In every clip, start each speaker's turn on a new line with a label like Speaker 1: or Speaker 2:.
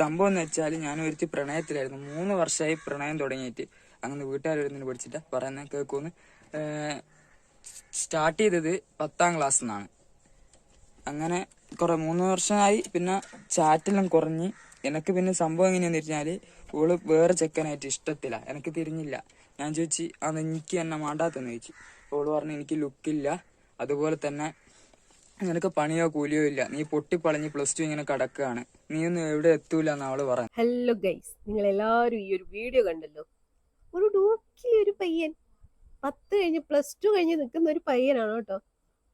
Speaker 1: സംഭവം എന്ന് വെച്ചാൽ ഞാൻ ഒരുത്തി പ്രണയത്തിലായിരുന്നു. മൂന്ന് വർഷമായി പ്രണയം തുടങ്ങിയിട്ട്. അങ്ങനെ വീട്ടുകാരെടുത്തിന് പഠിച്ചിട്ട് പറയുന്ന കേൾക്കുമെന്ന് സ്റ്റാർട്ട് ചെയ്തത് പത്താം ക്ലാസ് നിന്നാണ് അങ്ങനെ കുറെ മൂന്ന് വർഷമായി പിന്നെ ചാറ്റെല്ലാം കുറഞ്ഞ്. എനിക്ക് പിന്നെ സംഭവം എങ്ങനെയാന്ന് വെച്ചാൽ ഓൾ വേറെ ചെക്കനായിട്ട് ഇഷ്ടത്തില്ല എനിക്ക് തിരിഞ്ഞില്ല. ഞാൻ ചോദിച്ചു അത് എനിക്ക് എന്നെ മാണ്ടാത്തെന്ന് ചോദിച്ചു. ഓൾ പറഞ്ഞു എനിക്ക് ലുക്കില്ല അതുപോലെ തന്നെ നിനക്ക് പണിയോ കൂലിയോ ഇല്ല. നീ പൊട്ടിപ്പളഞ്ഞ് പ്ലസ് ടു ഇങ്ങനെ കടക്കുകയാണ് നീ ഒന്നും എവിടെ എത്തൂല എന്ന് അവൾ പറഞ്ഞു
Speaker 2: ഹലോ ഗൈസ് നിങ്ങൾ എല്ലാവരും ഈ ഒരു വീഡിയോ കണ്ടല്ലോ? ഒരു ഡോക്കി ഒരു പയ്യൻ. പത്ത് കഴിഞ്ഞ് പ്ലസ് ടു കഴിഞ്ഞ് നിൽക്കുന്ന ഒരു പയ്യനാണ് കേട്ടോ.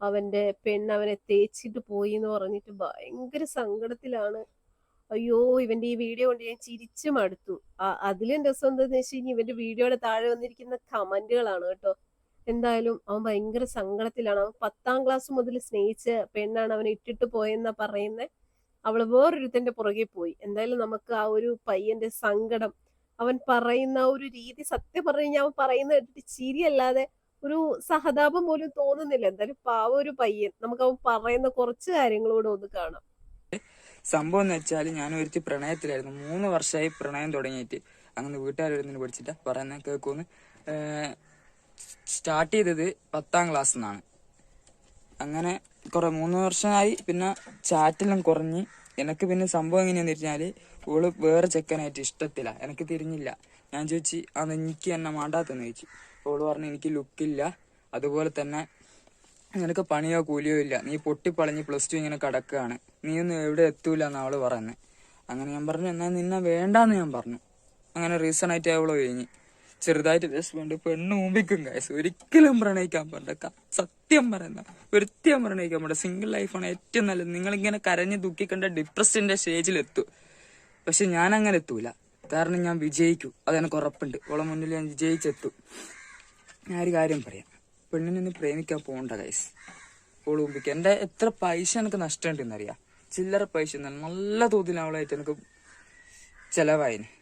Speaker 2: അവന്റെ പെണ്ണ് അവനെ തേച്ചിട്ട് പോയി എന്ന് പറഞ്ഞിട്ട് ഭയങ്കര സങ്കടത്തിലാണ്. അയ്യോ ഇവന്റെ ഈ വീഡിയോ കൊണ്ട് ഞാൻ ചിരിച്ചു മടുത്തു. അതിലും രസം എന്താന്ന് വെച്ച് കഴിഞ്ഞാൽ ഇവന്റെ വീഡിയോയുടെ താഴെ വന്നിരിക്കുന്ന കമന്റുകളാണ് കേട്ടോ. എന്തായാലും അവൻ ഭയങ്കര സങ്കടത്തിലാണ്. അവൻ പത്താം ക്ലാസ് മുതൽ സ്നേഹിച്ച പെണ്ണാണ് അവനെ ഇട്ടിട്ട് പോയെന്നാ പറയുന്നത് അവൾ വേറൊരുത്തന്റെ പുറകെ പോയി. എന്തായാലും നമുക്ക് ആ ഒരു പയ്യന്റെ സങ്കടം അവൻ പറയുന്ന ഒരു രീതി സത്യം പറഞ്ഞു അവൻ പറയുന്ന കേട്ടിട്ട് ചിരിയല്ലാതെ ഒരു സഹതാപം പോലും തോന്നുന്നില്ല. എന്തായാലും പാവ ഒരു പയ്യൻ. നമുക്ക് അവൻ പറയുന്ന കുറച്ച് കാര്യങ്ങളോട് ഒന്ന് കാണാം.
Speaker 1: സംഭവം എന്ന് വെച്ചാൽ ഞാൻ ഒരുത്തി പ്രണയത്തിലായിരുന്നു. മൂന്ന് വർഷമായി പ്രണയം തുടങ്ങിയിട്ട്. അങ്ങനെ വീട്ടുകാരെടുത്തിന് പഠിച്ചിട്ട്? പറയുന്ന കേൾക്കുമെന്ന് സ്റ്റാർട്ട് ചെയ്തത് പത്താം ക്ലാസ് നിന്നാണ് അങ്ങനെ കുറെ മൂന്ന് വർഷമായി പിന്നെ ചാറ്റെല്ലാം കുറഞ്ഞ്. എനിക്ക് പിന്നെ സംഭവം എങ്ങനെയാന്ന് വെച്ചാൽ ഓൾ വേറെ ചെക്കനായിട്ട് ഇഷ്ടത്തില്ല എനിക്ക് തിരിഞ്ഞില്ല. ഞാൻ ചോദിച്ചു അന്ന് എനിക്ക് എന്നെ മാണ്ടാത്തെന്ന് ചോദിച്ചു. ഓൾ പറഞ്ഞു എനിക്ക് ലുക്കില്ല അതുപോലെ തന്നെ നിനക്ക് പണിയോ കൂലിയോ ഇല്ല. നീ പൊട്ടിപ്പളഞ്ഞ് പ്ലസ് ടു ഇങ്ങനെ കിടക്കുകയാണ് നീ ഒന്നും എവിടെ എത്തൂല എന്ന് അവൾ പറയുന്നത് അങ്ങനെ ഞാൻ പറഞ്ഞു എന്നാ നിന്നെ വേണ്ടാന്ന് ഞാൻ പറഞ്ഞു. അങ്ങനെ റീസൺ ആയിട്ട് അവൾ കഴിഞ്ഞ് ചെറുതായിട്ട് വിഷമമുണ്ട് പെണ്ണ് മുമ്പിക്കും കാശ് ഒരിക്കലും പ്രണയിക്കാൻ പാടില്ല. സത്യം പറയുന്ന വൃത്യം പ്രണയിക്കാൻ പാടില്ല. സിംഗിൾ ലൈഫാണ് ഏറ്റവും നല്ലത്. നിങ്ങളിങ്ങനെ കരഞ്ഞ് ദുഃഖിക്കേണ്ട സ്റ്റേജിൽ സ്റ്റേജിലെത്തും പക്ഷെ ഞാൻ അങ്ങനെ എത്തൂല. കാരണം ഞാൻ വിജയിക്കും. അതെനിക്ക് ഉറപ്പുണ്ട്. ഓളെ മുന്നിൽ ഞാൻ വിജയിച്ചെത്തും. ഞാൻ ഒരു കാര്യം പറയാം. പെണ്ണിനൊന്ന് പ്രേമിക്കാൻ പോകണ്ട ഗൈസ് ഓൾ മുമ്പിക്ക് എന്റെ എത്ര പൈസ എനിക്ക് നഷ്ടമുണ്ടെന്നറിയാം. ചില്ലറ പൈസ നല്ല തോതിൽ അവളായിട്ട് എനിക്ക് ചെലവായിന്.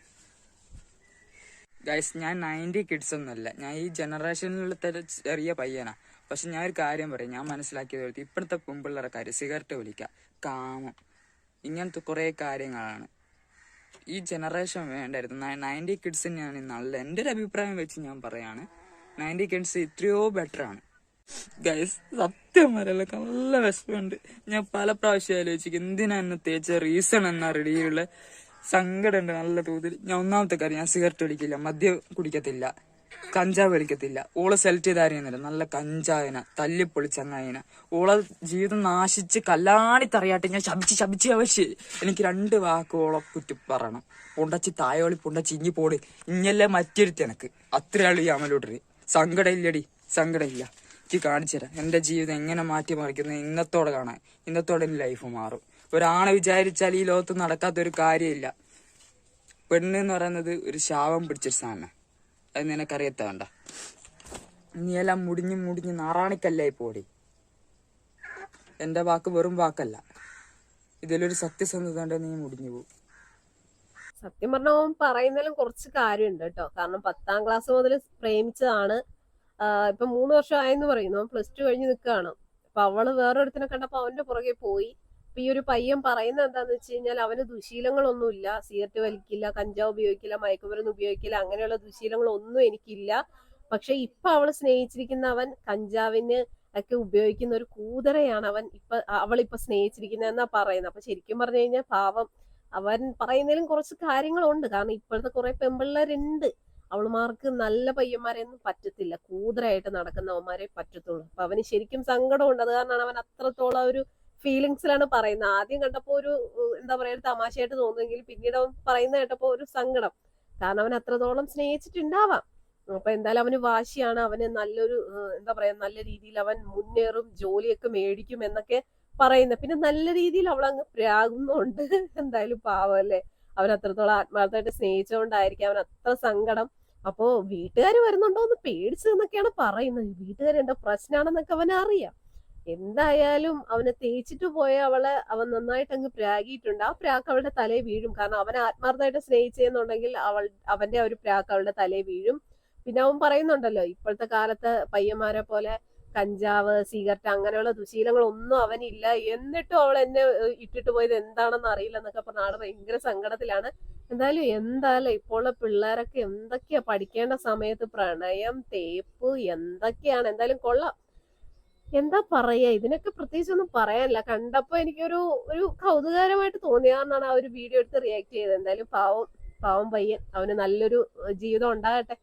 Speaker 1: ഗൈസ് ഞാൻ നയന്റി കിഡ്സ് ഒന്നുമല്ല. ഞാൻ ഈ ജനറേഷനിലുള്ള ചെറിയ പയ്യനാ. പക്ഷെ ഞാൻ ഒരു കാര്യം പറയും. ഞാൻ മനസ്സിലാക്കിയത് ഇപ്പോഴത്തെ പെൺപിള്ളേരെ കാര്യം. സിഗരറ്റ് വലിക്കുക കാമം. ഇങ്ങനത്തെ കുറേ കാര്യങ്ങളാണ്. ഈ ജനറേഷൻ വേണ്ടായിരുന്നു. നയന്റി കിഡ്സ് ഞാൻ നല്ല എന്റെ ഒരു അഭിപ്രായം വെച്ച് ഞാൻ പറയാണ്. നയന്റി കിഡ്സ് എത്രയോ ബെറ്റർ ആണ്. ഗൈസ് സത്യം പറയല്ലോ. നല്ല വിഷമമുണ്ട് ഞാൻ പല പ്രാവശ്യം ആലോചിക്കും. എന്തിനാ എന്നെ തേച്ച റീസൺ എന്ന റെഡിയുള്ള സങ്കടമുണ്ട് നല്ല തോതിൽ. ഞാൻ ഒന്നാമത്തെ കാര്യം ഞാൻ സിഗരറ്റ് വലിക്കില്ല മദ്യം കുടിക്കത്തില്ല കഞ്ചാവ് വലിക്കത്തില്ല. ഓളെ സെലക്ട് ചെയ്ത അറിയുന്നില്ല നല്ല കഞ്ചായന തല്ലിപ്പൊളി ചങ്ങായന ഓളെ ജീവിതം നാശിച്ച് കല്ലാണി തറയാട്ടെ ഞാൻ ശപിച്ച് ശപിച്ച് അവശ്യ എനിക്ക് രണ്ട് വാക്ക് ഓളെ കുറ്റി പറയണം. പൊണ്ടച്ചി തായോളി പൊണ്ടച്ചി ഇഞ്ഞി പോട്. ഇഞ്ഞല്ലേ മറ്റൊരുത്തി എനക്ക്. അത്രയാളി അമലോട്ടറി സങ്കടമില്ലടി സങ്കടമില്ല. എനിക്ക് കാണിച്ചു തരാം. എന്റെ ജീവിതം എങ്ങനെ മാറ്റി മറിക്കുന്നത് ഇന്നത്തോടെ കാണാൻ ഇന്നത്തോടെ എന്റെ ലൈഫ് മാറും. ഒരാണെ വിചാരിച്ചാൽ ഈ ലോകത്ത് നടക്കാത്ത ഒരു കാര്യമില്ല. പെണ്ണ് എന്ന് പറയുന്നത് ഒരു ശാപം പിടിച്ചൊരു സാധനം. അത് നിനക്കറിയത്ത വേണ്ട. നീ എല്ലാം മുടിഞ്ഞ് മുടിഞ്ഞ് നാറാണിക്കല്ലായി പോടി. എന്റെ വാക്ക് വെറും വാക്കല്ല. ഇതിലൊരു സത്യസന്ധത ഉണ്ട് നീ മുടിഞ്ഞു പോകും
Speaker 2: സത്യം പറഞ്ഞ പറയുന്നതിലും കുറച്ച് കാര്യമുണ്ട് കേട്ടോ. കാരണം പത്താം ക്ലാസ് മുതൽ പ്രേമിച്ചതാണ്. ഇപ്പൊ മൂന്ന് വർഷം ആയെന്ന് പറയുന്നു. പ്ലസ് ടു കഴിഞ്ഞ് നിൽക്കുകയാണ് അപ്പൊ അവൾ വേറൊരുത്തിനെ കണ്ടപ്പോ അവന്റെ പുറകെ പോയി. അപ്പൊ ഈ ഒരു പയ്യൻ പറയുന്നത് എന്താന്ന് വെച്ച് കഴിഞ്ഞാൽ അവന് ദുശീലങ്ങളൊന്നുമില്ല. സിഗരറ്റ് വലിക്കില്ല കഞ്ചാവ് ഉപയോഗിക്കില്ല മയക്കുമരുന്ന് ഉപയോഗിക്കില്ല അങ്ങനെയുള്ള ദുശീലങ്ങളൊന്നും എനിക്കില്ല. പക്ഷെ ഇപ്പൊ അവൾ സ്നേഹിച്ചിരിക്കുന്ന അവൻ കഞ്ചാവിന് ഒക്കെ ഉപയോഗിക്കുന്ന ഒരു കൂതറയാണ് അവൻ ഇപ്പൊ അവളിപ്പൊ സ്നേഹിച്ചിരിക്കുന്നതെന്നാ പറയുന്നത്. അപ്പൊ ശരിക്കും പറഞ്ഞു കഴിഞ്ഞാൽ പാവം. അവൻ പറയുന്നതിലും കുറച്ച് കാര്യങ്ങളുണ്ട്. കാരണം ഇപ്പോഴത്തെ കുറെ പെമ്പിള്ളേരുണ്ട്. അവൾമാർക്ക് നല്ല പയ്യന്മാരെയൊന്നും പറ്റത്തില്ല. കൂതരായിട്ട് നടക്കുന്നവന്മാരെ പറ്റത്തുള്ളൂ. അപ്പൊ അവന് ശരിക്കും സങ്കടമുണ്ട്. അത് കാരണമാണ് അവൻ അത്രത്തോളം ഒരു ഫീലിങ്സിലാണ് പറയുന്നത്. ആദ്യം കണ്ടപ്പോ ഒരു എന്താ പറയാ തമാശയായിട്ട് തോന്നുമെങ്കിൽ പിന്നീട് അവൻ പറയുന്ന കേട്ടപ്പോ ഒരു സങ്കടം. കാരണം അവൻ അത്രത്തോളം സ്നേഹിച്ചിട്ടുണ്ടാവാം. അപ്പൊ എന്തായാലും അവന് വാശിയാണ്. അവന് നല്ലൊരു എന്താ പറയാ നല്ല രീതിയിൽ അവൻ മുന്നേറും ജോലിയൊക്കെ മേടിക്കും എന്നൊക്കെ പറയുന്നത്. പിന്നെ നല്ല രീതിയിൽ അവൾ അങ്ങ് പ്രാകുന്നുണ്ട്. എന്തായാലും പാവം അല്ലേ? അവൻ അത്രത്തോളം ആത്മാർത്ഥമായിട്ട് സ്നേഹിച്ചുകൊണ്ടായിരിക്കും അവൻ അത്ര സങ്കടം. അപ്പോ വീട്ടുകാർ വരുന്നുണ്ടോ എന്ന് പേടിച്ചതെന്നൊക്കെയാണ് പറയുന്നത്. വീട്ടുകാർ എന്റെ പ്രശ്നമാണെന്നൊക്കെ അവൻ അറിയാം എന്തായാലും അവനെ തേച്ചിട്ട് പോയ അവളെ അവൻ നന്നായിട്ട് അങ്ങ് പ്രാഗിയിട്ടുണ്ട്. ആ പ്രാക്ക് അവളുടെ തലയിൽ വീഴും. കാരണം അവനെ ആത്മാർത്ഥമായിട്ട് സ്നേഹിച്ചെന്നുണ്ടെങ്കിൽ അവൾ അവന്റെ ഒരു പ്രാക്ക് അവളുടെ തലയിൽ വീഴും. പിന്നെ അവൻ പറയുന്നുണ്ടല്ലോ ഇപ്പോഴത്തെ കാലത്ത് പയ്യന്മാരെ പോലെ കഞ്ചാവ് സിഗരറ്റ് അങ്ങനെയുള്ള ദുശീലങ്ങളൊന്നും അവനില്ല. എന്നിട്ടും അവൾ എന്നെ ഇട്ടിട്ട് പോയത് എന്താണെന്ന് അറിയില്ല എന്നൊക്കെ പറഞ്ഞ ആൾ ഭയങ്കര സങ്കടത്തിലാണ്. എന്തായാലും എന്തായാലും ഇപ്പോഴുള്ള പിള്ളേരൊക്കെ എന്തൊക്കെയാ പഠിക്കേണ്ട സമയത്ത് പ്രണയം തേപ്പ് എന്തൊക്കെയാണ്? എന്തായാലും കൊള്ളാം. എന്താ പറയാ? ഇതിനൊക്കെ പ്രത്യേകിച്ച് ഒന്നും പറയാനില്ല. കണ്ടപ്പോ എനിക്കൊരു ഒരു കൗതുകകരമായിട്ട് തോന്നിയാന്നാണ് ആ ഒരു വീഡിയോ എടുത്ത് റിയാക്ട് ചെയ്തത്. എന്തായാലും പാവം പാവം പയ്യൻ. അവന് നല്ലൊരു ജീവിതം ഉണ്ടാകട്ടെ.